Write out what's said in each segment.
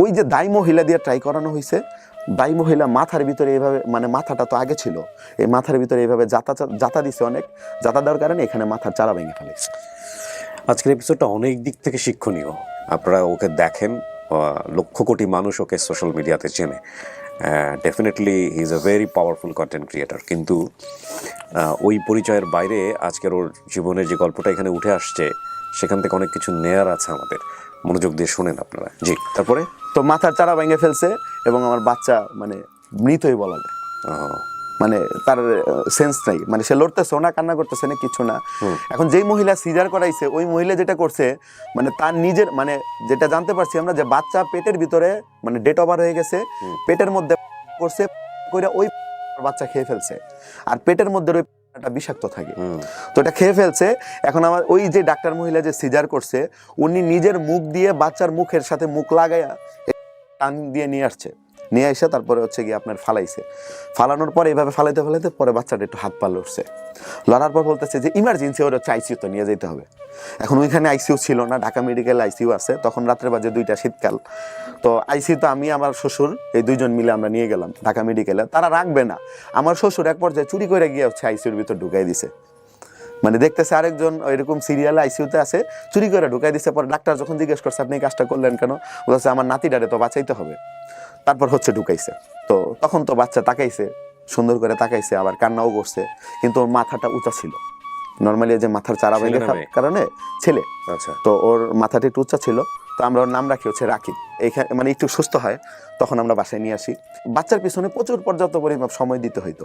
ওই যে দাই মহিলা দিয়ে ট্রাই করানো হয়েছে দাই মহিলা মাথার ভিতরে এইভাবে মানে মাথাটা তো আগে ছিল, এই মাথার ভিতরে এইভাবে যাতা যাতা দিছে অনেক, যাতা দেওয়ার কারণে এখানে মাথার চারা ভেঙে ফেলেছে। আজকের এপিসোডটা অনেক দিক থেকে শিক্ষণীয়। আপনারা ওকে দেখেন লক্ষ কোটি মানুষ ওকে সোশ্যাল মিডিয়াতে চেনে। Definitely he is a very powerful content creator কিন্তু ওই পরিচয়ের বাইরে আজকের ওর জীবনের যে গল্পটা এখানে উঠে আসছে, সেখান থেকে অনেক কিছু নেয়ার আছে আমাদের। মনোযোগ দিয়ে শোনেন আপনারা। জি তারপরে? তো মাথার চারা ভেঙে ফেলছে এবং আমার বাচ্চা মানে মৃতই বলা যায়। মানে তার সেন্স নাই। মানে সে লড়তেছে না কান্না করতেছে না কিছু না। এখন যেই মহিলা সিজার করাইছে ওই মহিলা যেটা করছে মানে তার নিজের মানে যেটা জানতে পারছি আমরা যে বাচ্চা পেটের ভিতরে মানে ডেট ওভার হয়ে গেছে। পেটের মধ্যে করছে কইরা ওই বাচ্চা খেয়ে ফেলছে। আর পেটের মধ্যে ওই একটা বিষাক্ত থাকে। তো এটা খেয়ে ফেলছে। এখন আমার ওই যে ডাক্তার মহিলা যে সিজার করছে উনি নিজের মুখ দিয়ে বাচ্চার মুখের সাথে মুখ লাগাইয়া টান দিয়ে নিয়ে আসছে। নিয়ে এসে তারপরে হচ্ছে গিয়ে আপনার ফালাইছে। ফালানোর পরে এইভাবে ফালাইতে ফালাইতে পরে বাচ্চাটা একটু হাত পা লড়ছে। লড়ার পর বলতেছে যে ইমার্জেন্সি ওর হচ্ছে আইসিউ তো নিয়ে যেতে হবে। এখন ওইখানে আইসিউ ছিল না ঢাকা মেডিকেল আইসিউ আছে। তখন রাত্রে বাজে দুইটা শীতকাল। তো আইসি তো আমি আমার শ্বশুর এই দুইজন মিলে আমরা নিয়ে গেলাম ঢাকা মেডিকেলে। তারা রাখবে না। আমার শ্বশুর এক পর্যায়ে চুরি করে গিয়ে হচ্ছে আইসিউর ভিতর ঢুকাই দিছে। মানে দেখতেছে আরেকজন এরকম সিরিয়ালে আইসিউতে আছে চুরি করে ঢুকাই দিছে। পরে ডাক্তার যখন জিজ্ঞেস করছে আপনি কাজটা করলেন কেন? বলছে আমার নাতিটারে তো বাঁচাইতে হবে। তারপর হচ্ছে ঢুকাইছে। তো তখন তো বাচ্চা তাকাইছে সুন্দর করে তাকাইছে আবার কান্নাও করছে। কিন্তু ওর মাথাটা উঁচা ছিল। নর্মালি যে মাথার চারা ভেঙে? কারণে ছেলে। আচ্ছা। তো ওর মাথাটা একটু উঁচা ছিল। তো আমরা ওর নাম রাখি হচ্ছে রাকিব। এইখানে মানে একটু সুস্থ হয় তখন আমরা বাসায় নিয়ে আসি। বাচ্চার পিছনে প্রচুর পর্যাপ্ত পরিমাপ সময় দিতে হইতো।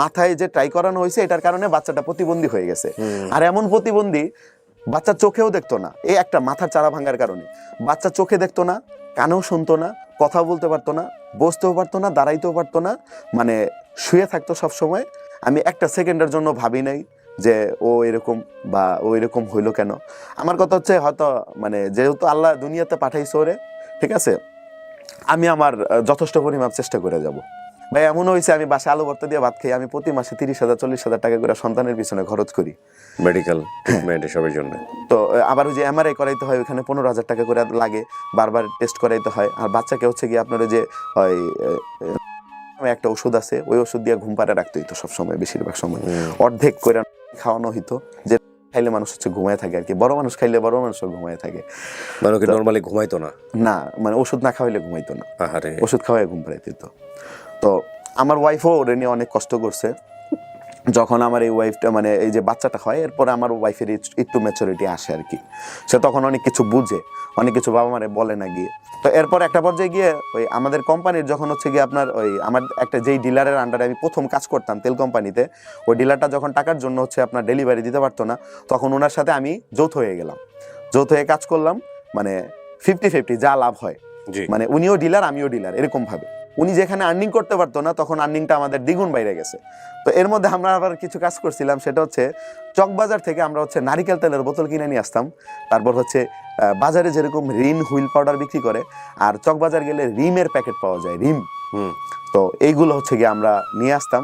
মাথায় যে ট্রাই করানো হয়েছে এটার কারণে বাচ্চাটা প্রতিবন্ধী হয়ে গেছে। আর এমন প্রতিবন্ধী বাচ্চা চোখেও দেখতো না। এই একটা মাথার চারা ভাঙার কারণে। বাচ্চা চোখে দেখতো না কানেও শুনতো না কথা বলতে পারতো না বসতেও পারতো না দাঁড়াইতেও পারতো না। মানে শুয়ে থাকতো সব সময় আমি একটা সেকেন্ডের জন্য ভাবি নাই। যে ও এরকম বা ও এরকম হইল কেন? আমার কথা হচ্ছে হয়তো মানে যেহেতু আল্লাহ দুনিয়াতে পাঠাইছে ওরে ঠিক আছে? আমি আমার যথেষ্ট পরিমাপ চেষ্টা করে যাব। ভাই এমন হয়েছে আমি বাসা আলু ভর্তা দিয়ে ভাত খাই আমি প্রতি মাসে তিরিশ হাজার চল্লিশ হাজার টাকা করে সন্তানের পিছনে খরচ করি। মেডিকেল ট্রিটমেন্ট এসবের জন্য। তো আবার ওই যে এমআরআই করাইতে হয় ওখানে পনেরো হাজার টাকা করে লাগে বারবার টেস্ট করাইতে হয়। আর বাচ্চাকে হচ্ছে কি আপনার যে আহ, একটা ওষুধ আছে ওই ওষুধ দিয়ে ঘুম পাড়ে রাখতে হইতো সবসময় বেশিরভাগ সময়। অর্ধেক করে খাওয়ানো হইতো যে খাইলে মানুষ হচ্ছে ঘুমায় থাকে আর কি বড় মানুষ খাইলে বড় মানুষ ঘুমায় থাকে। মানে ওকে নর্মালি ঘুমাইতো না? না মানে ওষুধ না খাওয়াইলে ঘুমাইতো না। আহারে। ওষুধ খাওয়াই ঘুম পাড়াইতে। তো আমার ওয়াইফও ওরে নিয়ে অনেক কষ্ট করছে। যখন আমার এই ওয়াইফটা মানে এই যে বাচ্চাটা হয় এরপরে আমার ওয়াইফের একটু ম্যাচুরিটি আসে আর কি। সে তখন অনেক কিছু বুঝে অনেক কিছু বাবা মারে বলে না গিয়ে। তো এরপর একটা পর্যায়ে গিয়ে ওই আমাদের কোম্পানির যখন হচ্ছে গিয়ে আপনার ওই আমার একটা যেই ডিলারের আন্ডারে আমি প্রথম কাজ করতাম তেল কোম্পানিতে ওই ডিলারটা যখন টাকার জন্য হচ্ছে আপনার ডেলিভারি দিতে পারতো না তখন ওনার সাথে আমি যৌথ হয়ে গেলাম। যৌথ হয়ে কাজ করলাম মানে ফিফটি ফিফটি যা লাভ হয়। মানে উনিও ডিলার আমিও ডিলার এরকম ভাবে উনি যেখানে আর্নিং করতে পারতো না তখন আর্নিংটা আমাদের দ্বিগুণ বাইরে গেছে। তো এর মধ্যে আমরা আবার কিছু কাজ করছিলাম সেটা হচ্ছে চকবাজার থেকে আমরা হচ্ছে নারিকেল তেলের বোতল কিনে নিয়ে আসতাম। তারপর হচ্ছে বাজারে যেরকম রিন হুইল পাউডার বিক্রি করে আর চকবাজার গেলে রিমের প্যাকেট পাওয়া যায় রিম। হুম। তো এইগুলো হচ্ছে গিয়ে আমরা নিয়ে আসতাম।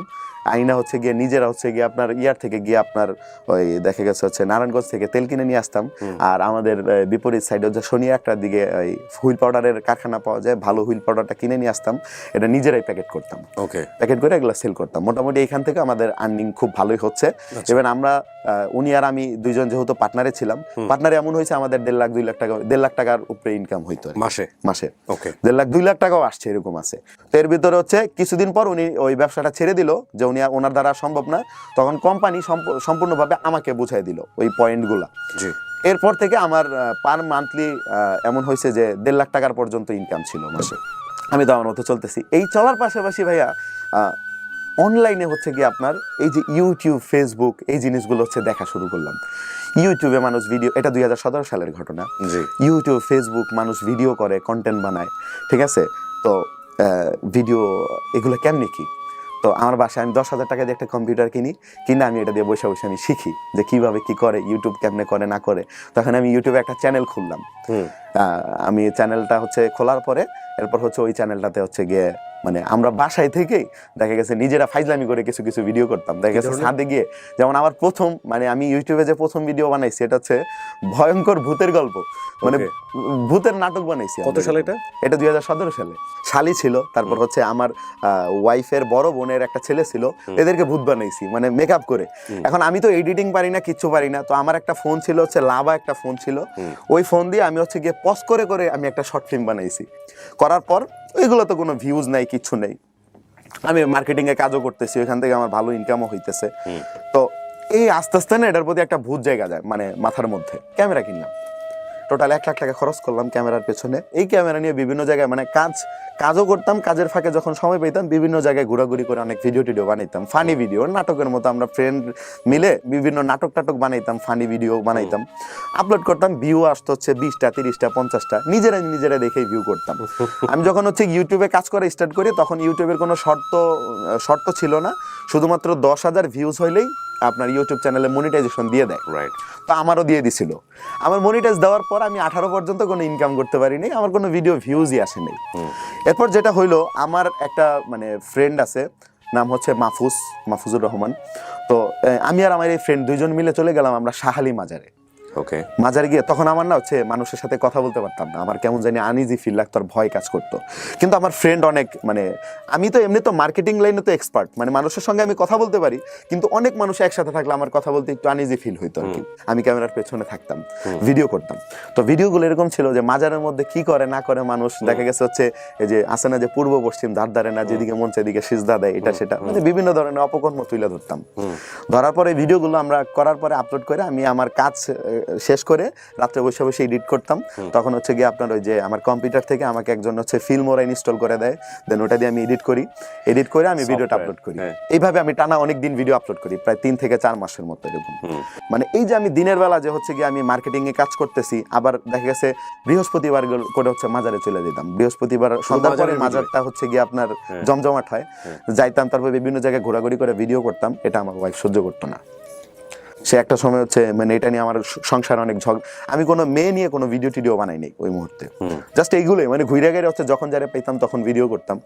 আইনা হচ্ছে গিয়ে নিজেরা হচ্ছে গিয়ে আপনার ইয়ার থেকে গিয়ে আপনার ওই দেখা গেছে হচ্ছে নারায়ণগঞ্জ থেকে তেল কিনে নিয়ে আসতাম। আর আমাদের বিপরীত সাইডে হচ্ছে শনি একটার দিকে ওই হুইল পাউডারের কারখানা পাওয়া যায় ভালো হুইল পাউডারটা কিনে নিয়ে আসতাম। এটা নিজেরাই প্যাকেট করতাম। ওকে প্যাকেট করে এগুলো সেল করতাম। মোটামুটি এখান থেকে আমাদের আর্নিং খুব ভালোই হচ্ছে। আচ্ছা। এবার আমরা উনি আর আমি দুইজন যেহেতু পার্টনারে ছিলাম। পার্টনারে এমন হয়েছে আমাদের দেড় লাখ দুই লাখ টাকা দেড় লাখ টাকার উপরে ইনকাম হইতো মাসে? মাসে। ওকে দেড় লাখ দুই লাখ টাকাও আসছে এরকম আছে। তো এর ভিতরে হচ্ছে কিছুদিন পর উনি ওই ব্যবসাটা ছেড়ে দিল যে উনি আর- ওনার দ্বারা সম্ভব না তখন কোম্পানি সম্পূর্ণভাবে আমাকে বুঝাই দিল ওই পয়েন্টগুলা জি। এরপর থেকে আমার পার মান্থলি এমন হয়েছে যে দেড় লাখ টাকার পর্যন্ত ইনকাম ছিল মাসে। আমি তো আমার মতো চলতেছি। এই চলার পাশাপাশি ভাইয়া অনলাইনে হচ্ছে গিয়ে আপনার এই যে ইউটিউব ফেসবুক এই জিনিসগুলো হচ্ছে দেখা শুরু করলাম। ইউটিউবে মানুষ ভিডিও এটা দুই হাজার সতেরো সালের ঘটনা। ইউটিউব ফেসবুক মানুষ ভিডিও করে কন্টেন্ট বানায় ঠিক আছে? তো ভিডিও এগুলো কেমনি কি? তো আমার বাসায় আমি দশ হাজার টাকা দিয়ে একটা কম্পিউটার কিনি, কিনে আমি এটা দিয়ে বসে বসে আমি শিখি যে কীভাবে কি করে ইউটিউব কেমনে করে, না করে। তখন আমি ইউটিউবে একটা চ্যানেল খুললাম। আমি চ্যানেলটা হচ্ছে খোলার পরে এরপর হচ্ছে ওই চ্যানেলটাতে হচ্ছে গিয়ে মানে আমরা বাসায় থেকেই দেখা গেছে নিজেরা ফাইজলামি করে কিছু কিছু ভিডিও করতাম। দেখা গেছে? ছাদে গিয়ে যেমন আমার প্রথম মানে আমি ইউটিউবে যে প্রথম ভিডিও বানাইছি এটা হচ্ছে ভয়ঙ্কর ভূতের গল্প। মানে ভূতের নাটক বানাইছি কত সালে এটা? এটা দুই হাজার সতেরো সালে। শালি ছিল তারপর হচ্ছে আমার ওয়াইফের বড় বোনের একটা ছেলে ছিল এদেরকে ভূত বানাইছি মানে মেকআপ করে। এখন আমি তো এডিটিং পারি না কিচ্ছু পারি না তো আমার একটা ফোন ছিল হচ্ছে লাভা একটা ফোন ছিল। ওই ফোন দিয়ে আমি হচ্ছে গিয়ে পজ করে করে আমি একটা শর্ট ফিল্ম বানাইছি। করার পর ওইগুলো তো কোনো ভিউজ নাই কিচ্ছু নেই। আমি মার্কেটিং এ কাজও করতেছি ওইখান থেকে আমার ভালো ইনকামও হইতেছে। তো এই আস্তে আস্তে না এটার প্রতি একটা ভূত জায়গা যায় মানে মাথার মধ্যে। ক্যামেরা কিনলাম। টোটাল এক লাখ টাকা খরচ করলাম ক্যামেরার পেছনে। এই ক্যামেরা নিয়ে বিভিন্ন জায়গায় মানে কাজ, কাজও করতাম, কাজের ফাঁকে যখন সময় পেতাম, বিভিন্ন জায়গায় ঘোরাঘুরি করে অনেক ভিডিও টিডিও বানাইতাম ফানি ভিডিও নাটকের মতো আমরা ফ্রেন্ড মিলে বিভিন্ন নাটক টাটক বানাইতাম ফানি ভিডিও বানাইতাম। আপলোড করতাম ভিউ আসতো হচ্ছে বিশটা, তিরিশটা, পঞ্চাশটা, নিজেরা নিজেরা দেখেই ভিউ করতাম। আমি যখন হচ্ছে ইউটিউবে কাজ করা স্টার্ট করি, তখন ইউটিউবের কোনো শর্ত শর্ত ছিল না। শুধুমাত্র দশ হাজার ভিউজ হইলেই আপনার ইউটিউব চ্যানেলে মনিটাইজেশন দিয়ে দেয়। রাইট তো আমারও দিয়ে দিছিল। আমার মনিটাইজ দেওয়ার পর আমি আঠারো পর্যন্ত কোনো ইনকাম করতে পারিনি আমার কোনো ভিডিও ভিউজই আসেনি। এরপর যেটা হইল আমার একটা মানে ফ্রেন্ড আছে নাম হচ্ছে মাহফুজ মাহফুজুর রহমান। তো আমি আর আমার এই ফ্রেন্ড দুইজন মিলে চলে গেলাম আমরা শাহালি মাজারে। ওকে মাজারে গিয়ে তখন আমার না হচ্ছে মানুষের সাথে কথা বলতে পারতাম না। আমার কেমন জানি আনইজি ফিল লাগতো আর ভয় কাজ করতো। কিন্তু আমার ফ্রেন্ড অনেক মানে আমি তো এমনি তো মার্কেটিং লাইনে তো এক্সপার্ট মানে মানুষের সঙ্গে আমি কথা বলতে পারি কিন্তু অনেক মানুষ একসাথে থাকলে আমার কথা বলতে একটু আনইজি ফিল হইতো আর কি। আমি ক্যামেরার পেছনে থাকতাম ভিডিও করতাম। তো ভিডিওগুলো এরকম ছিল যে মাজারের মধ্যে কি করে না করে মানুষ দেখা গেছে হচ্ছে এই যে আসে না যে পূর্ব পশ্চিম ধার ধারে না যেদিকে মন সেদিকে সিজদা দেয় এটা সেটা মানে বিভিন্ন ধরনের অপকর্ম তুলে ধরতাম। ধরার পরে ভিডিওগুলো আমরা করার পরে আপলোড করে আমি আমার কাজ শেষ করে রাত্রে বসে বসে এডিট করতাম। তখন হচ্ছে গিয়ে আপনার ওই যে আমার কম্পিউটার থেকে আমাকে একজন হচ্ছে ফিল্ম ওরা ইনস্টল করে দেয়। দেন ওটা দিয়ে আমি এডিট করি। এডিট করে আমি ভিডিওটা আপলোড করি। হ্যাঁ। এইভাবে আমি টানা অনেক দিন ভিডিও আপলোড করি প্রায় তিন থেকে চার মাসের মতো এরকম। মানে এই যে আমি দিনের বেলা যে হচ্ছে গিয়ে আমি মার্কেটিং এ কাজ করতেছি আবার দেখা গেছে বৃহস্পতিবার করে হচ্ছে মাজারে চলে যেতাম। বৃহস্পতিবার সন্ধ্যার পরে মাজারটা হচ্ছে গিয়ে আপনার হ্যাঁ। জমজমাট হয়। যাইতাম তারপর বিভিন্ন জায়গায় ঘোরাঘুরি করে ভিডিও করতাম। এটা আমার ওয়াইফ সহ্য করতো না। সে একটা সময় হচ্ছে মানে এটা নিয়ে আমার সংসার অনেক ঝগ আমি কোনো মেয়ে নিয়ে কোনো ভিডিও টিডিও বানাইনি ওই মুহূর্তে। জাস্ট এইগুলোই মানে ঘুরে গেড়ে হচ্ছে যখন যারা পেতাম তখন ভিডিও করতাম।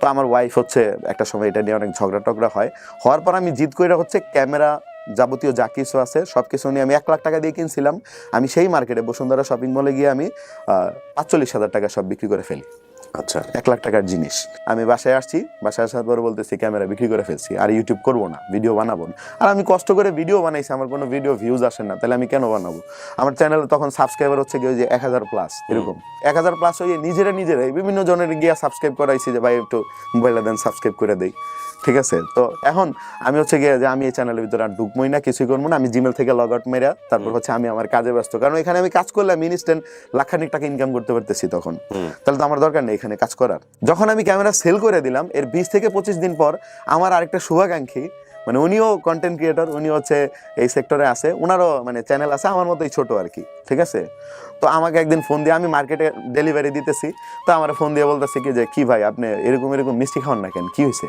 তো আমার ওয়াইফ হচ্ছে একটা সময় এটা নিয়ে অনেক ঝগড়া টগড়া হয়। হওয়ার পর আমি জিদ করে হচ্ছে ক্যামেরা যাবতীয় যা কিছু আছে সব কিছু নিয়ে আমি এক লাখ টাকা দিয়ে কিনছিলাম। আমি সেই মার্কেটে বসুন্ধরা শপিং মলে গিয়ে আমি পাঁচচল্লিশ হাজার টাকা সব বিক্রি করে ফেলি। আচ্ছা এক লাখ টাকার জিনিস। আমি বাসায় আসছি বাসায় আসার পরে বলতেছি ক্যামেরা বিক্রি করে ফেলছি আর ইউটিউব করব না ভিডিও বানাবো আর আমি কষ্ট করে ভিডিও বানাইছি আমার কোনো ভিডিও ভিউজ আসে না তাহলে আমি কেন বানাবো? আমার চ্যানেলে তখন সাবস্ক্রাইবার হচ্ছে গিয়ে যে এক হাজার প্লাস এরকম। এক হাজার প্লাস হয়ে নিজেরা নিজেরাই বিভিন্ন জনের গিয়া সাবস্ক্রাইব করাইছি যে ভাই একটু মোবাইলে দেন সাবস্ক্রাইব করে দেই। ঠিক আছে? তো এখন আমি হচ্ছে গিয়ে যে আমি এই চ্যানেলের ভিতরে আর ঢুকবোই না কিছুই করব না আমি জিমেল থেকে লগ আউট মেরা তারপর হচ্ছে আমি আমার কাজে ব্যস্ত। কারণ এখানে আমি কাজ করলে আমি ইনস্ট্যান্ট লাখানিক টাকা ইনকাম করতে পারতেছি তখন। তাহলে তো আমার দরকার নেই। এখানে কাজ করার। যখন আমি ক্যামেরা সেল করে দিলাম, এর বিশ থেকে পঁচিশ দিন পর আমার আরেকটা শুভাকাঙ্ক্ষী মানে উনিও কন্টেন্ট ক্রিয়েটর উনি হচ্ছে এই সেক্টরে আছে ওনারও মানে চ্যানেল আছে, আমার মতোই ছোট আর কি, ঠিক আছে? তো আমাকে একদিন ফোন দিয়ে, আমি মার্কেটে ডেলিভারি দিতেছি, তো আমার ফোন দিয়ে বলতেছি কি যে, কী ভাই, আপনি এরকম এরকম মিষ্টি খাওয়ান না কেন? কী হয়েছে?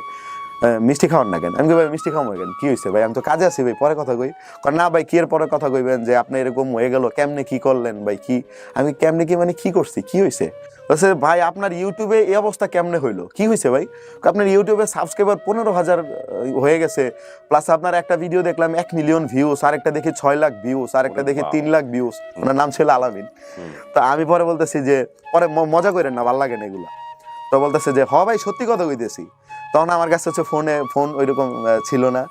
মিষ্টি খাওয়ান না কেন? আমি ভাই মিষ্টি খাওয়াবো কেন? কি হয়েছে ভাই আমি তো কাজে আছি ভাই পরে কথা কই। কারণ না ভাই কি এর পরে কথা কইবেন যে আপনি এরকম হয়ে গেল কেমনে কি করলেন ভাই কি? আমি কেমনে কি মানে কি করছি কি হয়েছে বলছে ভাই আপনার ইউটিউবে এই অবস্থা কেমনে হইল? কি হয়েছে ভাই? আপনার ইউটিউবে সাবস্ক্রাইবার পনেরো হাজার হয়ে গেছে প্লাস আপনার একটা ভিডিও দেখলাম এক মিলিয়ন ভিউস আর একটা দেখি ছয় লাখ ভিউস আর একটা দেখি তিন লাখ ভিউস। ওনার নাম ছিল আলামিন। তো আমি পরে বলতেছি যে পরে মজা করেন না ভালো লাগে না এগুলো। তো বলতেছে যে হ ভাই, সত্যি কথা কইতেছি। তখন আমার কাছে হচ্ছে ফোনে, ফোন ওইরকম ছিল না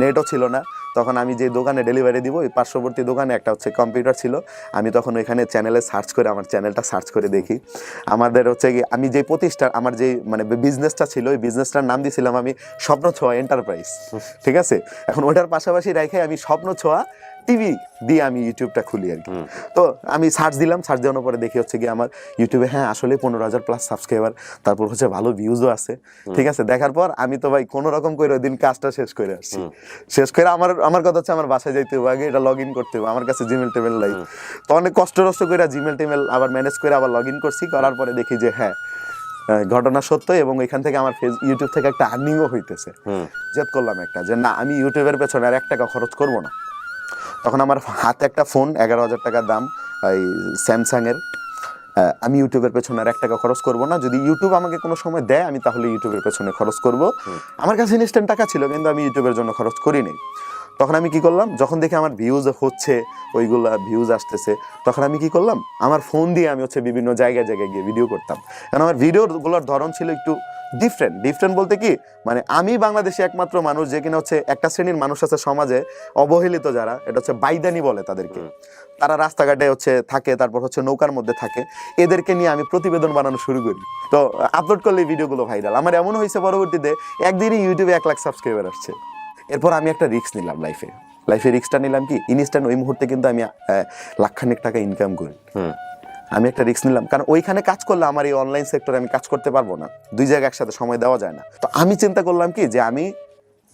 নেটও ছিল না। তখন আমি যে দোকানে ডেলিভারি দিব, ওই পার্শ্ববর্তী দোকানে একটা হচ্ছে কম্পিউটার ছিল। আমি তখন ওইখানে চ্যানেলে সার্চ করে, আমার চ্যানেলটা সার্চ করে দেখি। আমাদের হচ্ছে কি, আমি যে প্রতিষ্ঠান, আমার যে মানে বিজনেসটা ছিল, ওই বিজনেসটার নাম দিয়েছিলাম আমি স্বপ্ন ছোঁয়া এন্টারপ্রাইজ ঠিক আছে? এখন ওটার পাশাপাশি রেখে আমি স্বপ্ন ছোঁয়া টিভি দিয়ে আমি ইউটিউবটা খুলি আর কি। তো আমি সার্চ দিলাম সার্চ দেওয়ার পরে দেখি হচ্ছে কি আমার ইউটিউবে হ্যাঁ আসলে পনেরো হাজার প্লাস সাবস্ক্রাইবার তারপর হচ্ছে ভালো ভিউজও আছে। ঠিক আছে দেখার পর আমি তো ভাই কোনো রকম করে ওই দিন কাজটা শেষ করে আসছি। শেষ করে আমার আমার কথা হচ্ছে আমার বাসায় যাইতে হবে আগে এটা লগ ইন করতে হবে আমার কাছে জিমেল টেমেল নাই। তো অনেক কষ্ট টষ্ট করে জিমেল টেমেল আবার ম্যানেজ করে আবার লগ ইন করছি করার পরে দেখি যে হ্যাঁ ঘটনা সত্য এবং এখান থেকে আমার ফেস ইউটিউব থেকে একটা আর্নিংও হইতেছে। জেদ করলাম একটা যে না আমি ইউটিউবের পেছনে আর এক টাকা খরচ করব না। তখন আমার হাতে একটা ফোন এগারো হাজার টাকার দাম এই স্যামসাংয়ের। এর আমি ইউটিউবের পেছনে আর এক টাকা খরচ করব না। যদি ইউটিউব আমাকে কোনো সময় দেয় আমি তাহলে ইউটিউবের পেছনে খরচ করব। আমার কাছে ইনস্ট্যান্ট টাকা ছিল কিন্তু আমি ইউটিউবের জন্য খরচ করিনি। তখন আমি কি করলাম? যখন দেখি আমার ভিউজ হচ্ছে ওইগুলা ভিউজ আসতেছে তখন আমি কি করলাম? আমার ফোন দিয়ে আমি হচ্ছে বিভিন্ন জায়গায় জায়গায় গিয়ে ভিডিও করতাম। কারণ আমার ভিডিওগুলোর ধরন ছিল একটু ডিফারেন্ট ডিফারেন্ট বলতে কি? মানে আমি বাংলাদেশে একমাত্র মানুষ যে কিনা হচ্ছে একটা শ্রেণির মানুষ আছে সমাজে অবহেলিত যারা এটা হচ্ছে বাইদানি বলে তাদেরকে। তারা রাস্তাঘাটে হচ্ছে থাকে তারপর হচ্ছে নৌকার মধ্যে থাকে। এদেরকে নিয়ে আমি প্রতিবেদন বানানো শুরু করি। তো আপলোড করলে ভিডিওগুলো ভাইরাল আমার এমন হয়েছে পরবর্তীতে একদিনই ইউটিউবে এক লাখ সাবস্ক্রাইবার আসছে। এরপর আমি একটা রিক্স নিলাম লাইফে লাইফে রিক্সটা নিলাম কি? ইনস্ট্যান্ট ওই মুহূর্তে কিন্তু আমি লাখখানিক টাকা ইনকাম করি। আমি একটা রিক্স নিলাম। কারণ ওইখানে কাজ করলে আমার এই অনলাইন সেক্টরে আমি কাজ করতে পারব না। দুই জায়গায় একসাথে সময় দেওয়া যায় না। তো আমি চিন্তা করলাম কি? যে আমি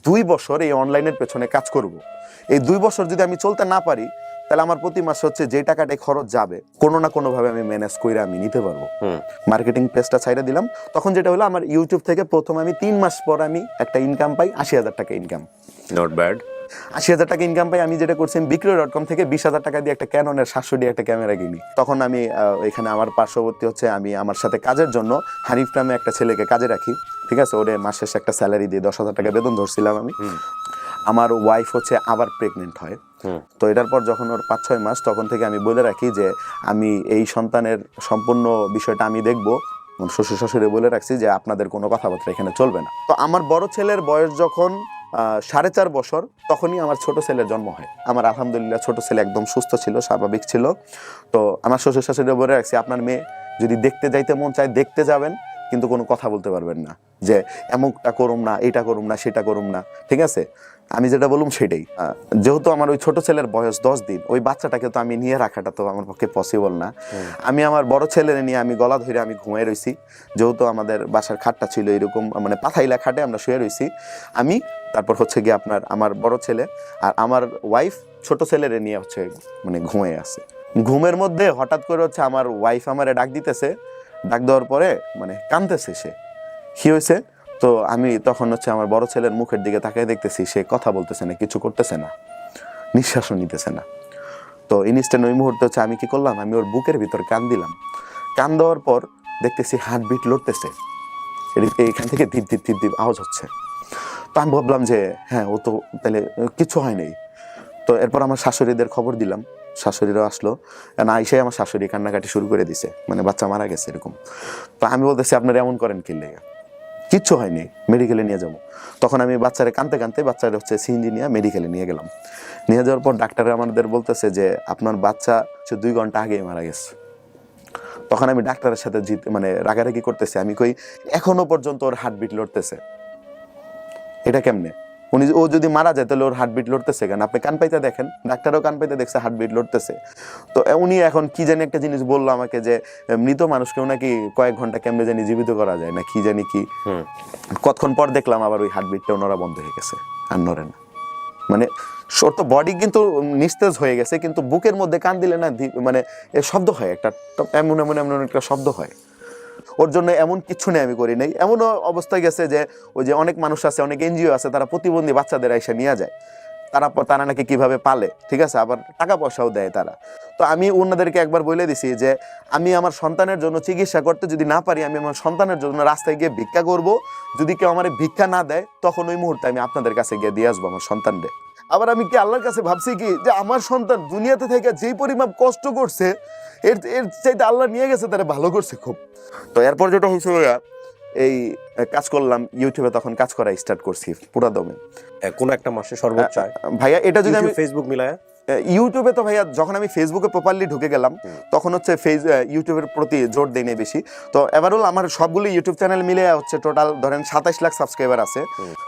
দুই বছর এই অনলাইনের পেছনে কাজ করব। এই দুই বছর যদি আমি চলতে না পারি তাহলে আমার প্রতি মাসে হচ্ছে যে টাকাটাই খরচ যাবে কোনো না কোনোভাবে আমি ম্যানেজ করে আমি নিতে পারব। মার্কেটিং পেজটা ছাইড়ে দিলাম তখন যেটা হলো আমার ইউটিউব থেকে প্রথম আমি তিন মাস পর আমি একটা ইনকাম পাই আশি হাজার টাকা ইনকাম নট ব্যাড আশি হাজার টাকা ইনকাম পাই আমি যেটা করছি বিক্রি ডট কম থেকে বিশ হাজার টাকা দিয়ে একটা ক্যাননের সাতশো দিয়ে একটা ক্যামেরা কিনি। তখন আমি এখানে আমার পার্শ্ববর্তী হচ্ছে আমি আমার সাথে কাজের জন্য হানিফ নামে একটা ছেলেকে কাজে রাখি ঠিক আছে? ওরে মাস শেষে একটা স্যালারি দিয়ে দশ হাজার টাকা বেতন ধরছিলাম আমি। আমার ওয়াইফ হচ্ছে আবার প্রেগনেন্ট হয়। তো এটার পর যখন ওর পাঁচ ছয় মাস তখন থেকে আমি বলে রাখি যে আমি এই সন্তানের সম্পূর্ণ বিষয়টা আমি দেখব। শ্বশুর শাশুড়ি বলে রাখছি যে আপনাদের কোনো কথাবার্তা এখানে চলবে না। তো আমার বড় ছেলের বয়স যখন সাড়ে চার বছর তখনই আমার ছোট ছেলের জন্ম হয়। আমার আলহামদুলিল্লাহ ছোট ছেলে একদম সুস্থ ছিল স্বাভাবিক ছিল। তো আমার শ্বশুর শাশুড়ি বলে রাখছি আপনার মেয়ে যদি দেখতে যাইতে মন চায় দেখতে যাবেন কিন্তু কোনো কথা বলতে পারবেন না। যে এমনটা করুম না এটা করুম না সেটা করুম না। ঠিক আছে? আমি যেটা বললাম সেটাই। যেহেতু আমার ওই ছোট ছেলের বয়স দশ দিন ওই বাচ্চাটাকে তো আমি নিয়ে রাখাটা তো আমার পক্ষে পসিবল না। আমি আমার বড় ছেলের নিয়ে আমি গলা ধরে আমি ঘুমিয়ে রইছি। যেহেতু আমাদের বাসার খাটটা ছিল এরকম মানে পাথাইলা খাটে আমরা শুয়ে রয়েছি আমি তারপর হচ্ছে গিয়ে আপনার আমার বড় ছেলে আর আমার ওয়াইফ ছোট ছেলের নিয়ে হচ্ছে মানে ঘুমিয়ে আছে। ঘুমের মধ্যে হঠাৎ করে হচ্ছে আমার ওয়াইফ আমারে ডাক দিতেছে। ডাক দেওয়ার পরে মানে কাঁদতেছে সে। কি হয়েছে? তো আমি তখন হচ্ছে আমার বড় ছেলের মুখের দিকে তাকিয়ে দেখতেছি, সে কথা বলতেছে না, কিছু করতেছে না, নিঃশ্বাসও নিতেছে না। তো ইনস্ট্যান্ট ওই মুহূর্তে হচ্ছে আমি কি করলাম? আমি ওর বুকের ভিতর কান দিলাম। কান দেওয়ার পর দেখতেছি হার্টবিট লড়তেছে। এখান থেকে দ্বীপ দ্বীপ দ্বীপ দ্বীপ আওয়াজ হচ্ছে। তো আমি ভাবলাম যে হ্যাঁ ও তো তাহলে কিছু হয় নাই। তো এরপর আমার শাশুড়িদের খবর দিলাম। শাশুড়িরাও আসলো। না আইসাই আমার শাশুড়ি কান্নাকাটি শুরু করে দিছে। মানে বাচ্চা মারা গেছে এরকম। তো আমি বলতেছি, আপনারা এমন করেন কি লেগে? কিচ্ছু হয়নি মেডিকেলে নিয়ে যাব। তখন আমি বাচ্চারে কানতে কানতে বাচ্চারা হচ্ছে সিএনজি নিয়ে মেডিকেলে নিয়ে গেলাম। নিয়ে যাওয়ার পর ডাক্তার আমাদের বলতেছে যে, আপনার বাচ্চা হচ্ছে দুই ঘণ্টা আগেই মারা গেছে। তখন আমি ডাক্তারের সাথে জিত মানে রাগারাগি করতেছি। আমি কই, এখনও পর্যন্ত ওর হার্টবিট লড়তেছে। এটা কেমনে? উনি ও যদি মারা যায় তাহলে ওর হার্টবিট লড়তেছে কেন? আপনি কান পাইতে দেখেন ডাক্তারও কান পাইতে দেখছে হার্টবিট লড়তেছে। তো উনি এখন কি জানি একটা জিনিস বলল আমাকে যে মৃত মানুষকেও নাকি কয়েক ঘণ্টা কেমনে জানি জীবিত করা যায় না কি জানি কি। কতক্ষণ পর দেখলাম আবার ওই হার্টবিটটা ওনারা বন্ধ হয়ে গেছে আর নড়ে না। মানে তো বডি কিন্তু নিস্তেজ হয়ে গেছে কিন্তু বুকের মধ্যে কান দিলে না মানে শব্দ হয় একটা এমন এমন এমন একটা শব্দ হয়। ওর জন্য এমন কিছু নেই, আমি করি নাই। এমনও অবস্থায় গেছে যে, ওই যে অনেক মানুষ আছে, অনেক এনজিও আছে, তারা প্রতিবন্ধী বাচ্চাদের এসে নিয়ে যায়। তারা তারা নাকি কীভাবে পালে, ঠিক আছে? আবার টাকা পয়সাও দেয় তারা। তো আমি ওনাদেরকে একবার বলে দিছি যে, আমি আমার সন্তানের জন্য চিকিৎসা করতে যদি না পারি, আমি আমার সন্তানের জন্য রাস্তায় গিয়ে ভিক্ষা করব। যদি কেউ আমার ভিক্ষা না দেয়, তখন ওই মুহূর্তে আমি আপনাদের কাছে গিয়ে দিয়ে আসব আমার সন্তানরে আবার আমি কি আল্লাহর কাছে ভাবছি কি যে আমার সন্তান দুনিয়াতে থেকে যেই পরিমাপ কষ্ট করছে এর এর চাইতে আল্লাহ নিয়ে গেছে তারা ভালো করছে খুব। তো এরপর যেটা হয়েছে এই কাজ করলাম ইউটিউবে তখন কাজ করা স্টার্ট করছি পুরা দমে। কোনো একটা মাসে সর্বোচ্চ ভাইয়া এটা যদি আমি ফেসবুক মিলায়? ইউটিউবে তো ভাইয়া যখন আমি ফেসবুকে প্রপারলি ঢুকে গেলাম তখন হচ্ছে ফেস ইউটিউবের প্রতি জোর দেই নাই বেশি। তো এবারও আমার সবগুলো ইউটিউব চ্যানেল মিলে হচ্ছে টোটাল ধরেন সাতাইশ লাখ সাবস্ক্রাইবার আছে।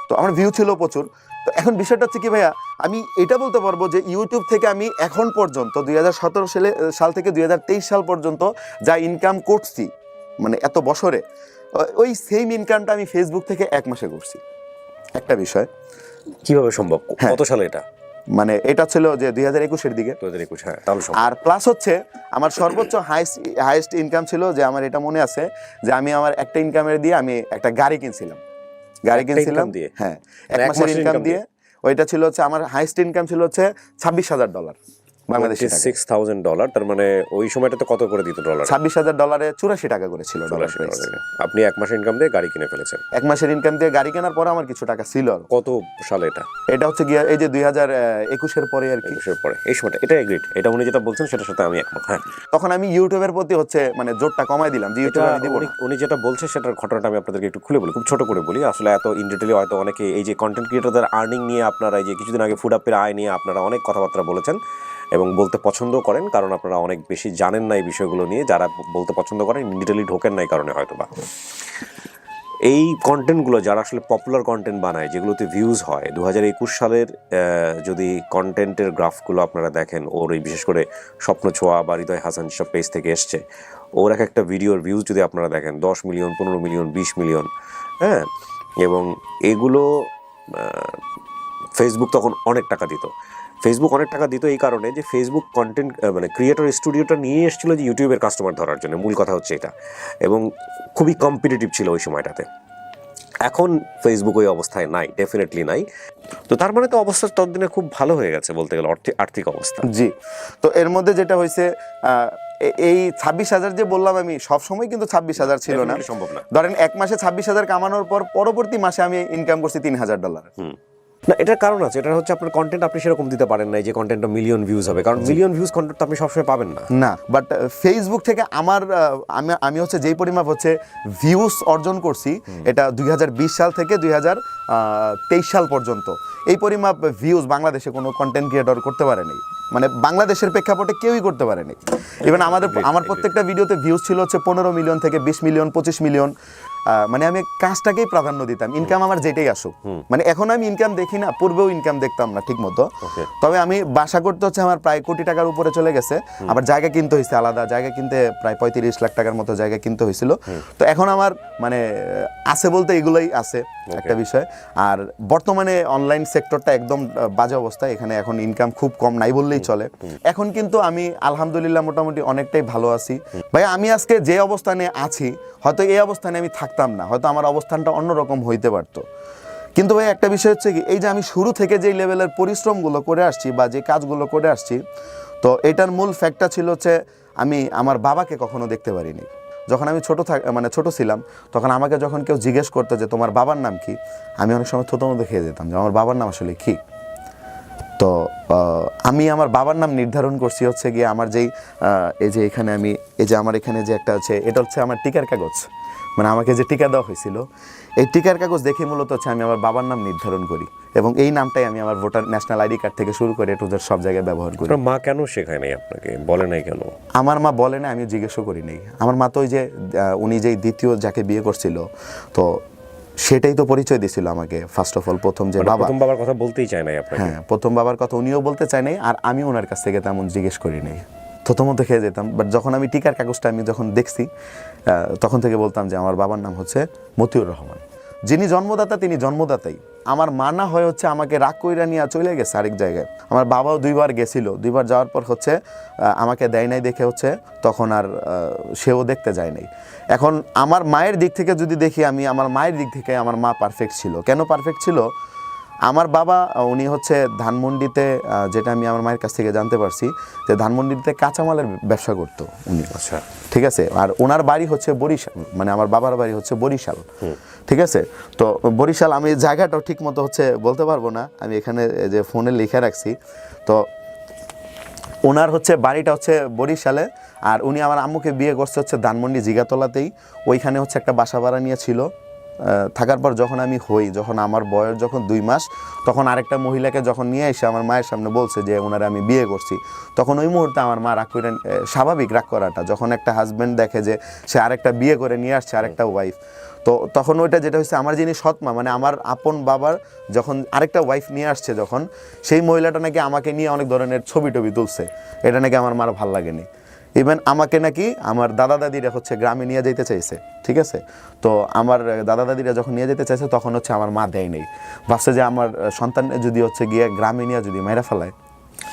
তো আমার ভিউ ছিল প্রচুর। তো এখন বিষয়টা হচ্ছে কি ভাইয়া আমি এটা বলতে পারব যে ইউটিউব থেকে আমি এখন পর্যন্ত দুই সালে সাল থেকে দুই হাজার তেইশ সাল পর্যন্ত যা ইনকাম করছি মানে এত বছরে ওই সেম ইনকামটা আমি ফেসবুক থেকে এক মাসে করছি। একটা বিষয়। কীভাবে সম্ভব? হ্যাঁ। কত সালে এটা? মানে এটা ছিল যে দুই হাজার একুশের দিকে। হ্যাঁ আর প্লাস হচ্ছে আমার সর্বোচ্চ হাইস্ট হাইস্ট ইনকাম ছিল যে আমার এটা মনে আছে যে আমি আমার একটা ইনকামের দিয়ে আমি একটা গাড়ি কিনছিলাম। গাড়ি কিনছিলাম। দিয়ে? হ্যাঁ এক মানে মাসের মাসের ইনকাম দিয়ে। ওইটা ছিল হচ্ছে আমার হাইস্ট ইনকাম ছিল হচ্ছে ছাব্বিশ হাজার dollar Bangladeshi six thousand dollar তার মানে ওই সময়টাতে কত করে দিত ডলার ছাব্বিশ হাজার ডলারে চুরাশি টাকা করে ছিল ডলার আপনি এক মাসের ইনকাম দিয়ে গাড়ি কিনে ফেলেছেন। এক মাসের ইনকাম দিয়ে গাড়ি কেনার পরে আমার কিছু টাকা ছিল কত সালে এটা? এটা হচ্ছে গিয়া এই যে দুই হাজার একুশের পরে আর কি। একুশের পরে। এই সময়টা এটা এগ্রিড এটা উনি যেটা বলছেন সেটার সাথে আমি একমত হ্যাঁ। তখন আমি ইউটিউবের প্রতি হচ্ছে মানে জোরটা কমাই দিলাম যে ইউটিউবে আমি দিব উনি উনি যেটা বলছে সেটার ঘটনাটা আমি আপনাদেরকে একটু খুলে বলি খুব ছোট করে বলি। আসলে এত ইন ডিটেলে হয়তো অনেকে এই যে কন্টেন্ট ক্রিয়েটরদের আর্নিং নিয়ে আপনারা এই যে কিছুদিন আগে ফুড আপের আয় নিয়ে আপনারা অনেক কথাবার্তা বলেছেন। এবং বলতে পছন্দ করেন, কারণ আপনারা অনেক বেশি জানেন না এই বিষয়গুলো নিয়ে। যারা বলতে পছন্দ করেন ডিটেলি ঢোকেন না এই কারণে হয়তো বা এই কন্টেন্টগুলো যারা আসলে পপুলার কন্টেন্ট বানায়, যেগুলোতে ভিউজ হয় দু হাজার একুশ সালের যদি কন্টেন্টের গ্রাফগুলো আপনারা দেখেন, ওর এই বিশেষ করে স্বপ্ন ছোঁয়া বা হৃদয় হাসান সব পেজ থেকে এসছে, ওর এক একটা ভিডিওর ভিউজ যদি আপনারা দেখেন, দশ মিলিয়ন পনেরো মিলিয়ন বিশ মিলিয়ন হ্যাঁ? এবং এগুলো ফেসবুক তখন অনেক টাকা দিত। ফেসবুক অনেক টাকা দিত এই কারণে যে ফেসবুক কন্টেন্ট মানে ক্রিয়েটর স্টুডিওটা নিয়ে এসেছিল যে ইউটিউবের কাস্টমার ধরার জন্য। মূল কথা হচ্ছে এটা। এবং খুবই কম্পিটিটিভ ছিল ওই সময়টাতে। এখন ফেসবুক ওই অবস্থায় নাই ডেফিনেটলি নাই। তো তার মানে তো অবস্থা ততদিনে খুব ভালো হয়ে গেছে বলতে গেলে আর্থিক আর্থিক অবস্থা। জি। তো এর মধ্যে যেটা হয়েছে এই ছাব্বিশ হাজার যে বললাম আমি সব সময় কিন্তু ছাব্বিশ হাজার ছিল না। সম্ভব না। ধরেন এক মাসে ছাব্বিশ হাজার কামানোর পর পরবর্তী মাসে আমি ইনকাম করছি তিন হাজার ডলার না এটার কারণ আছে এটা হচ্ছে আপনার কন্টেন্ট আপনি সেরকম দিতে পারেন না যে কন্টেন্টটা মিলিয়ন ভিউজ হবে। কারণ মিলিয়ন ভিউজ কন্টেন্ট তো আপনি সবসময় পাবেন না। না বাট ফেসবুক থেকে আমার আমি আমি হচ্ছে যেই পরিমাপ হচ্ছে ভিউস অর্জন করছি এটা দুই হাজার বিশ সাল থেকে দুই হাজার তেইশ সাল পর্যন্ত। এই পরিমাপ ভিউজ বাংলাদেশে কোনো কন্টেন্ট ক্রিয়েটর করতে পারেনি মানে বাংলাদেশের প্রেক্ষাপটে কেউই করতে পারেনি ইভেন আমাদের আমার প্রত্যেকটা ভিডিওতে ভিউজ ছিল হচ্ছে পনেরো মিলিয়ন থেকে বিশ মিলিয়ন পঁচিশ মিলিয়ন মানে আমি কাজটাকেই প্রাধান্য দিতাম। ইনকাম আমার যেটাই আসুক। মানে এখন আমি ইনকাম দেখি না পূর্বেও ইনকাম দেখতাম না ঠিক মতো তবে আমি বাসা করতে হচ্ছে আমার প্রায় কোটি টাকার উপরে চলে গেছে। আবার জায়গা কিনতে হয়েছে আলাদা জায়গা কিনতে প্রায় পঁয়ত্রিশ লাখ টাকার মতো জায়গা কিনতে হয়েছিল। তো এখন আমার মানে আছে বলতে এগুলোই আছে একটা বিষয়। আর বর্তমানে অনলাইন সেক্টরটা একদম বাজে অবস্থায় এখানে এখন ইনকাম খুব কম নাই বললেই চলে। এখন কিন্তু আমি আলহামদুলিল্লাহ মোটামুটি অনেকটাই ভালো আছি। ভাই আমি আজকে যে অবস্থানে আছি হয়তো এই অবস্থানে আমি থাকতাম না, হয়তো আমার অবস্থানটা অন্যরকম হইতে পারতো। কিন্তু ভাই, একটা বিষয় হচ্ছে কি, এই যে আমি শুরু থেকে যেই লেভেলের পরিশ্রমগুলো করে আসছি বা যে কাজগুলো করে আসছি, তো এটার মূল ফ্যাক্টটা ছিল হচ্ছে আমি আমার বাবাকে কখনো দেখতে পারিনি। যখন আমি ছোট থাক মানে ছোট ছিলাম, তখন আমাকে যখন কেউ জিজ্ঞেস করতো যে, তোমার বাবার নাম কি? আমি অনেক সময় থতো মতো খেয়ে যেতাম যে, আমার বাবার নাম আসলে কি? তো আমি আমার বাবার নাম নির্ধারণ করছি হচ্ছে গিয়ে আমার যেই এই যে এখানে আমি এই যে আমার এখানে যে একটা আছে এটা হচ্ছে আমার টিকার কাগজ। মানে আমাকে যে টিকা দেওয়া হয়েছিল এই টিকার কাগজ দেখে মূলত হচ্ছে আমি আমার বাবার নাম নির্ধারণ করি এবং এই নামটাই আমি আমার ভোটার ন্যাশনাল আইডি কার্ড থেকে শুরু করে টুদের সব জায়গায় ব্যবহার করি। মা কেন শেখায় নাই আপনাকে? বলে নাই কেন? আমার মা বলে না আমি জিজ্ঞেসও করি নাই। আমার মা তো ওই যে উনি যেই দ্বিতীয় যাকে বিয়ে করছিল তো সেটাই তো পরিচয় দিছিল আমাকে ফার্স্ট অফ অল প্রথম যে মানে বাবা। প্রথম বাবার কথা বলতেই চায় নাই আপনাকে? হ্যাঁ প্রথম বাবার কথা উনিও বলতে চায় নাই আর আমি ওনার কাছ থেকে তেমন জিজ্ঞেস করি নাই। প্রথমত খেয়ে যেতাম বাট যখন আমি টিকার কাগজটা আমি যখন দেখছি তখন থেকে বলতাম যে আমার বাবার নাম হচ্ছে মতিউর রহমান। যিনি জন্মদাতা তিনি জন্মদাতাই। আমার মানা হয়ে হচ্ছে আমাকে রাগ কইরা নিয়ে চলে গেছে আরেক জায়গায়। আমার বাবাও দুইবার গেছিল। দুইবার যাওয়ার পর হচ্ছে আমাকে দেয় নাই দেখে হচ্ছে, তখন আর সেও দেখতে যায় নাই। এখন আমার মায়ের দিক থেকে যদি দেখি আমি, আমার মায়ের দিক থেকে আমার মা পারফেক্ট ছিল। কেন পারফেক্ট ছিল? আমার বাবা উনি হচ্ছে ধানমন্ডিতে যেটা আমি আমার মায়ের কাছ থেকে জানতে পারছি যে ধানমন্ডিতে কাঁচামালের ব্যবসা করতো উনি। আচ্ছা। ঠিক আছে? আর ওনার বাড়ি হচ্ছে বরিশাল মানে আমার বাবার বাড়ি হচ্ছে বরিশাল। ঠিক আছে? তো বরিশাল আমি জায়গাটাও ঠিক মতো হচ্ছে বলতে পারব না আমি এখানে যে ফোনে লিখে রাখছি। তো ওনার হচ্ছে বাড়িটা হচ্ছে বরিশালে আর উনি আমার আম্মুকে বিয়ে করছে হচ্ছে ধানমন্ডি জিগাতলাতেই। ওইখানে হচ্ছে একটা বাসা ভাড়া নিয়েছিল। থাকার পর যখন আমি হই, যখন আমার বয়স যখন দুই মাস, তখন আরেকটা মহিলাকে যখন নিয়ে এসে আমার মায়ের সামনে বলছে যে ওনারা আমি বিয়ে করছি, তখন ওই মুহূর্তে আমার মা রাগ করে স্বাভাবিক রাগ করাটা। যখন একটা হাজব্যান্ড দেখে যে সে আরেকটা বিয়ে করে নিয়ে আসছে, আরেকটা ওয়াইফ তো তখন ওইটা যেটা হচ্ছে আমার যিনি সৎমা মানে আমার আপন বাবার যখন আরেকটা ওয়াইফ নিয়ে আসছে যখন, সেই মহিলাটা নাকি আমাকে নিয়ে অনেক ধরনের ছবি টবি তুলছে। এটা নাকি আমার মার ভালো লাগেনি। ইভেন আমাকে নাকি আমার দাদা দাদিরা হচ্ছে গ্রামে নিয়ে যেতে চাইছে ঠিক আছে? তো আমার দাদা দাদিরা যখন নিয়ে যেতে চাইছে তখন হচ্ছে আমার মা দেয় নেই। ভাবছে যে আমার সন্তান যদি হচ্ছে গিয়ে গ্রামে নিয়ে যদি মেয়েরা ফেলায়।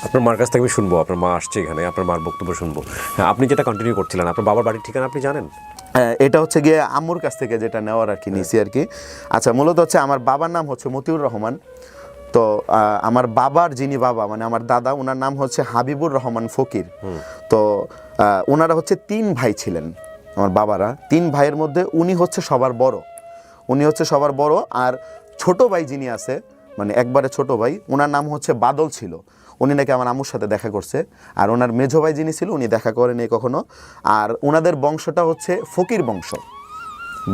আপনার মার কাছ থেকে আমি শুনব আপনার মা আসছে এখানে আপনার মার বক্তব্য শুনব। হ্যাঁ আপনি যেটা কন্টিনিউ করছিলেন আপনার বাবার বাড়ির ঠিকানা আপনি জানেন? হ্যাঁ, এটা হচ্ছে গিয়ে আম্মুর কাছ থেকে যেটা নেওয়ার আর কি নিছি আর কি। আচ্ছা মূলত হচ্ছে আমার বাবার নাম হচ্ছে মতিউর রহমান। তো আমার বাবার যিনি বাবা মানে আমার দাদা ওনার নাম হচ্ছে হাবিবুর রহমান ফকির। তো ওনারা হচ্ছে তিন ভাই ছিলেন আমার বাবারা। তিন ভাইয়ের মধ্যে উনি হচ্ছে সবার বড়। উনি হচ্ছে সবার বড় আর ছোট ভাই যিনি আছে মানে একবারে ছোট ভাই ওনার নাম হচ্ছে বাদল ছিল। উনি নাকি আমার আমুর সাথে দেখা করছে। আর ওনার মেজো ভাই যিনি ছিল উনি দেখা করেনি কখনো। আর ওনাদের বংশটা হচ্ছে ফকির বংশ।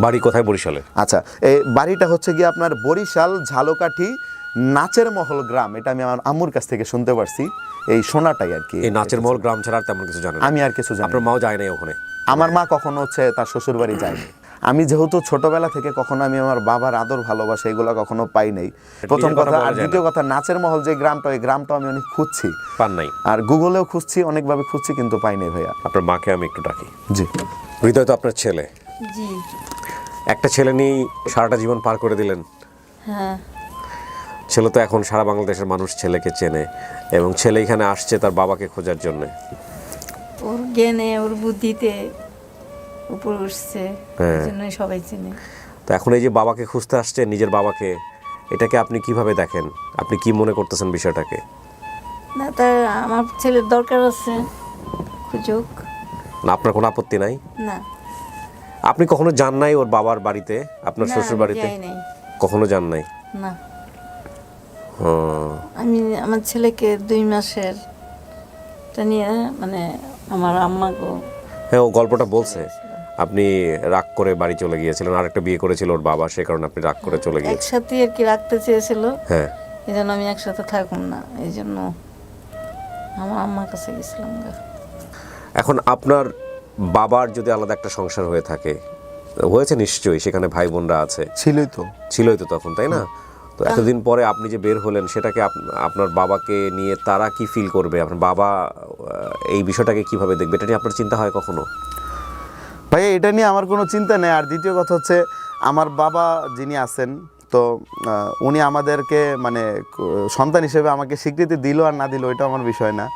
বাড়ি কোথায় বরিশালে? আচ্ছা এই বাড়িটা হচ্ছে গিয়ে আপনার বরিশাল ঝালকাঠি নাচের মহল গ্রাম এটা আমি আমার আম্মুর কাছ থেকে শুনতে পারছি। এই সোনাটাই আর কি। এই নাচের মহল গ্রাম ছাড়া আর তেমন কিছু জানেন আমি আর কিছু জানি আপনার। মাও যায় নাই ওখানে? আমার মা কখনো হচ্ছে তার শ্বশুর বাড়ি যায়নি। আমি যেহেতু ছোটবেলা থেকে কখনো আমি আমার বাবার আদর ভালোবাসা এগুলো কখনো পাই নাই। প্রথম কথা কথা আর দ্বিতীয় কথা নাচের মহল যে গ্রামটা ওই গ্রামটা আমি অনেক খুঁজছি। পান নাই। আর গুগলেও খুঁজছি অনেকভাবে খুঁজছি কিন্তু পাই নাই ভাইয়া। আপনার মাকে আমি একটু ডাকি। জি। হৃদয় তো আপনার ছেলে। জি। একটা ছেলে নিয়েই সারাটা জীবন পার করে দিলেন। হ্যাঁ। ছেলে তো এখন সারা বাংলাদেশের মানুষ ছেলেকে চেনে এবং ছেলে এখানে আসছে তার বাবাকে খোঁজার জন্য। ওর জ্ঞানে ওর বুদ্ধিতে উপর উঠছে হ্যাঁ। সবাই চেনে। তো এখন এই যে বাবাকে খুঁজতে আসছে নিজের বাবাকে এটাকে আপনি কীভাবে দেখেন? আপনি কি মনে করতেছেন বিষয়টাকে? না তার আমার ছেলের দরকার আছে খুঁজুক। না আপনার কোনো আপত্তি নাই? না। আপনি কখনো যান নাই ওর বাবার বাড়িতে আপনার শ্বশুর বাড়িতে কখনো যান নাই? না। আমি আমার ছেলেকে দুই মাসের টা নিয়ে মানে আমার আম্মাকে হ্যাঁ ও গল্পটা বলছে। আপনি রাগ করে বাড়ি চলে গিয়েছিলেন আর একটা বিয়ে করেছিল ওর বাবা সে কারণে আপনি রাগ করে চলে গিয়েছেন। একসাথে আর কি রাখতে চেয়েছিল। হ্যাঁ। এই জন্য আমি একসাথে থাকুন না এই জন্য আমার আম্মার কাছে গেছিলাম এখন আপনার বাবার যদি আলাদা একটা সংসার হয়ে থাকে হয়েছে নিশ্চয়ই সেখানে ভাই বোনরা আছে? ছিলই তো। ছিলই তো তখন তাই না? তো এতদিন পরে আপনি যে বের হলেন, সেটাকে আপ- আপনার বাবাকে নিয়ে তারা কি ফিল করবে? আপনার বাবা এই বিষয়টাকে কীভাবে দেখবে? এটা নিয়ে আপনার চিন্তা হয় কখনো? ভাই এটা নিয়ে আমার কোনো চিন্তা নেই। আর দ্বিতীয় কথা হচ্ছে, আমার বাবা যিনি আছেন, তো উনি আমাদেরকে মানে সন্তান হিসেবে আমাকে স্বীকৃতি দিল আর না দিল এটা আমার বিষয় না।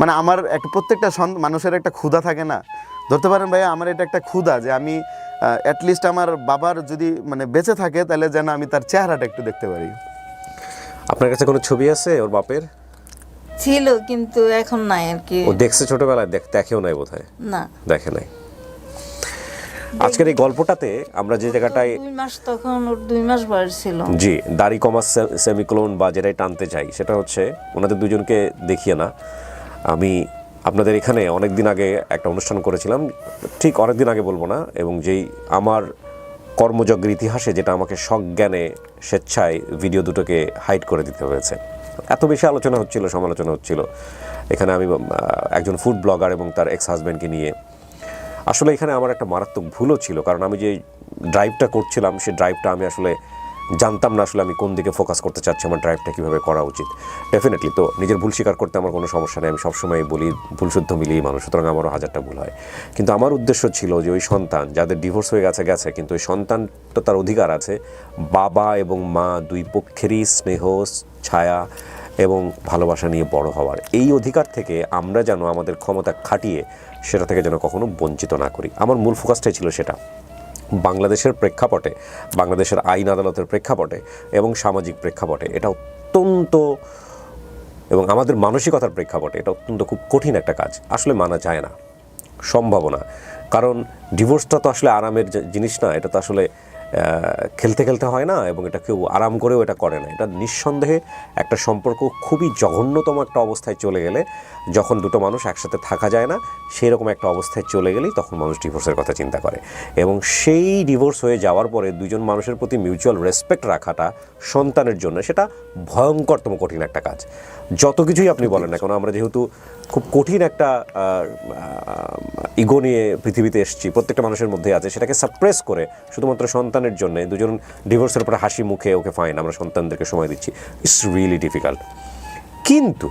মানে আমার একটা প্রত্যেকটা মানুষের একটা ক্ষুধা থাকে না? ধরতে পারেন ভাইয়া, আমার এটা একটা ক্ষুধা যে আমি অ্যাটলিস্ট আমার বাবার যদি মানে বেঁচে থাকে তাহলে যেন আমি তার চেহারাটা একটু দেখতে পারি। আপনার কাছে কোনো ছবি আছে ওর বাপের? ছিল কিন্তু এখন নাই আর কি। ও দেখছে ছোটবেলায় দেখ দেখেও নাই বোধহয়? না। দেখে নাই। আজকের এই গল্পটাতে আমরা যে জায়গাটায় দুই মাস তখন ওর দুই মাস বয়স ছিল। জি দাড়ি কমা সেমিক্লোন বা যেটাই টানতে চাই সেটা হচ্ছে ওনাদের দুজনকে দেখিয়ে না। আমি আপনাদের এখানে অনেক দিন আগে একটা অনুষ্ঠান করেছিলাম। ঠিক অনেক দিন আগে বলব না, এবং যেই আমার কর্মযজ্ঞের ইতিহাসে যেটা আমাকে সজ্ঞানে, স্বেচ্ছায় ভিডিও দুটোকে হাইড করে দিতে হয়েছে। এত বেশি আলোচনা হচ্ছিল, সমালোচনা হচ্ছিল। এখানে আমি একজন ফুড ব্লগার এবং তার এক্স হাজব্যান্ডকে নিয়ে। আসলে এখানে আমার একটা মারাত্মক ভুলও ছিল, কারণ আমি যে ড্রাইভটা করছিলাম সেই ড্রাইভটা আমি আসলে জানতাম না আসলে আমি কোন দিকে ফোকাস করতে চাচ্ছি, আমার ড্রাইভটা কীভাবে করা উচিত। ডেফিনেটলি তো নিজের ভুল স্বীকার করতে আমার কোনো সমস্যা নেই, আমি সবসময় বলি ভুল শুদ্ধ মিলিয়ে মানুষ, সুতরাং আমারও হাজারটা ভুল হয়। কিন্তু আমার উদ্দেশ্য ছিল যে ওই সন্তান, যাদের ডিভোর্স হয়ে গেছে গেছে, কিন্তু ওই সন্তান তো তার অধিকার আছে, বাবা এবং মা দুই পক্ষেরই স্নেহ, ছায়া এবং ভালোবাসা নিয়ে বড় হওয়ার। এই অধিকার থেকে আমরা যেন আমাদের ক্ষমতা খাটিয়ে সেটা থেকে যেন কখনো বঞ্চিত না করি। আমার মূল ফোকাসটাই ছিল সেটা। বাংলাদেশের প্রেক্ষাপটে, বাংলাদেশের আইন আদালতের প্রেক্ষাপটে এবং সামাজিক প্রেক্ষাপটে এটা অত্যন্ত এবং আমাদের মানসিকতার প্রেক্ষাপটে এটা অত্যন্ত খুব কঠিন একটা কাজ। আসলে মানা যায় না সম্ভাবনা কারণ ডিভোর্সটা তো আসলে আরামের জিনিস না, এটা তো আসলে খেলতে খেলতে হয় না এবং এটা কেউ আরাম করেও এটা করে না। এটা নিঃসন্দেহে একটা সম্পর্ক খুবই জঘন্যতম একটা অবস্থায় চলে গেলে যখন দুটো মানুষ একসাথে থাকা যায় না সেই রকম একটা অবস্থায় চলে গেলেই তখন মানুষ ডিভোর্সের কথা চিন্তা করে। এবং সেই ডিভোর্স হয়ে যাওয়ার পরে দুজন মানুষের প্রতি মিউচুয়াল রেসপেক্ট রাখাটা সন্তানের জন্য। সেটা ভয়ঙ্করতম কঠিন একটা কাজ। যত কিছুই আপনি বলেন না কেন, আমরা যেহেতু খুব কঠিন একটা ইগো নিয়ে পৃথিবীতে এসেছি, প্রত্যেকটা মানুষের মধ্যে আছে, সেটাকে সাপ্রেস করে শুধুমাত্র সন্তানের জন্য দুজন ডিভোর্সের পরে হাসি মুখে ওকে ফাইন আমরা সন্তানদেরকে সময় দিচ্ছি। ইটস রিয়েলি ডিফিকাল্ট কিন্তু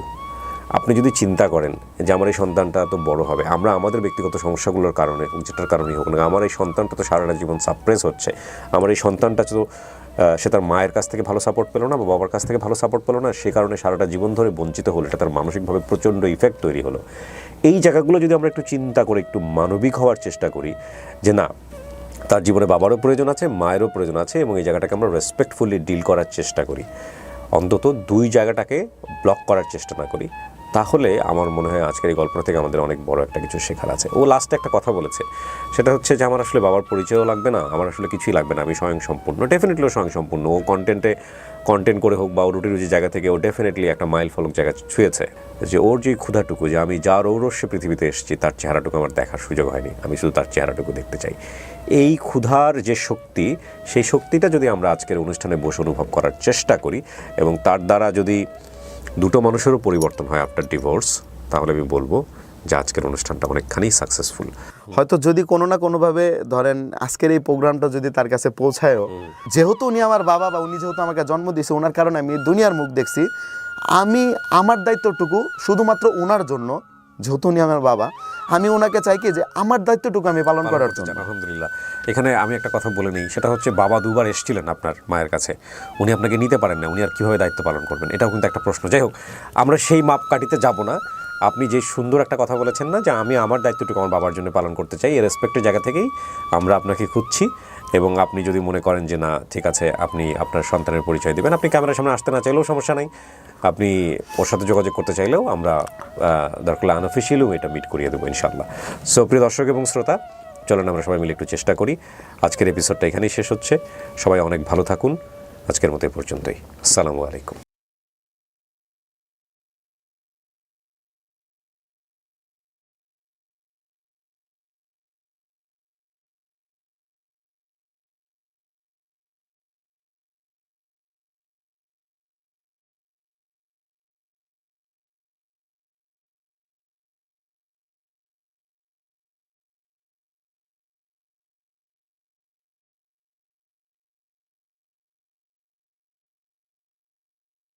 আপনি যদি চিন্তা করেন যে আমার এই সন্তানটা তো বড় হবে, আমরা আমাদের ব্যক্তিগত সমস্যাগুলোর কারণে, যেটার কারণেই হোক না আমার এই সন্তানটা তো সারাটা জীবন সাপ্রেস হচ্ছে, আমার এই সন্তানটা তো সে তার মায়ের কাছ থেকে ভালো সাপোর্ট পেল না বা বাবার কাছ থেকে ভালো সাপোর্ট পেল না, সে কারণে সারাটা জীবন ধরে বঞ্চিত হলো। এটা তার মানসিকভাবে প্রচণ্ড ইফেক্ট তৈরি হলো। এই জায়গাগুলো যদি আমরা একটু চিন্তা করে, একটু মানবিক হওয়ার চেষ্টা করি, যে না, তার জীবনে বাবারও প্রয়োজন আছে, মায়েরও প্রয়োজন আছে এবং এই জায়গাটাকে আমরা রেসপেক্টফুলি ডিল করার চেষ্টা করি। অন্তত দুই জায়গাটাকে ব্লক করার চেষ্টা না করি। তাহলে আমার মনে হয় আজকের এই গল্প থেকে আমাদের অনেক বড় একটা কিছু শেখার আছে। ও লাস্টে একটা কথা বলেছে। সেটা হচ্ছে যে, আমার আসলে বাবার পরিচয়ও লাগবে না, আমার আসলে কিছুই লাগবে না, আমি স্বয়ং সম্পূর্ণ ডেফিনেটলি স্বয়ং সম্পূর্ণ ও কন্টেন্টে কন্টেন্ট করে হোক বা ও রুটি রুজি জায়গা থেকে ও ডেফিনেটলি একটা মাইল ফলক জায়গা ছুঁয়েছে। যে, ওর যে ক্ষুধাটুকু, যে আমি যার ঔরস্যে পৃথিবীতে এসেছি, তার চেহারাটুকু আমার দেখার সুযোগ হয়নি। আমি শুধু তার চেহারাটুকু দেখতে চাই। এই ক্ষুধার যে শক্তি, সেই শক্তিটা যদি আমরা আজকের অনুষ্ঠানে বসে অনুভব করার চেষ্টা করি এবং তার দ্বারা যদি দুটো মানুষেরও পরিবর্তন হয় আফটার ডিভোর্স তাহলে আমি বলব যে আজকের অনুষ্ঠানটা অনেকখানি সাকসেসফুল হয়তো যদি কোনো না কোনোভাবে ধরেন আজকের এই প্রোগ্রামটা যদি তার কাছে পৌঁছায়ও যেহেতু উনি আমার বাবা বা উনি যেহেতু আমাকে জন্ম দিয়েছে ওনার কারণে আমি দুনিয়ার মুখ দেখছি আমি আমার দায়িত্বটুকু শুধুমাত্র ওনার জন্য যেহেতু উনি আমার বাবা আমি ওনাকে চাই কি যে আমার দায়িত্বটুকু আমি পালন করার জন্য। আলহামদুলিল্লাহ। এখানে আমি একটা কথা বলে নিই সেটা হচ্ছে বাবা দুবার এসেছিলেন আপনার মায়ের কাছে। উনি আপনাকে নিতে পারেন না উনি আর কীভাবে দায়িত্ব পালন করবেন এটাও কিন্তু একটা প্রশ্ন। যাই হোক আমরা সেই মাপকাঠিতে যাব না। আপনি যে সুন্দর একটা কথা বলেছেন না যে আমি আমার দায়িত্বটুকু আমার বাবার জন্য পালন করতে চাই এই রেসপেক্টের জায়গা থেকেই আমরা আপনাকে খুঁজছি। এবং আপনি যদি মনে করেন যে না ঠিক আছে আপনি আপনার সন্তানের পরিচয় দেবেন আপনি ক্যামেরার সামনে আসতে না চাইলেও সমস্যা নাই। আপনি ওর সাথে যোগাযোগ করতে চাইলেও আমরা দরকার আনঅফিসিয়ালিও এটা মিট করিয়ে দেবো ইনশাল্লাহ সো প্রিয় দর্শক এবং শ্রোতা, চলুন আমরা সবাই মিলে একটু চেষ্টা করি। আজকের এপিসোডটা এখানেই শেষ হচ্ছে। সবাই অনেক ভালো থাকুন। আজকের মতো পর্যন্তই। আসসালামু আলাইকুম।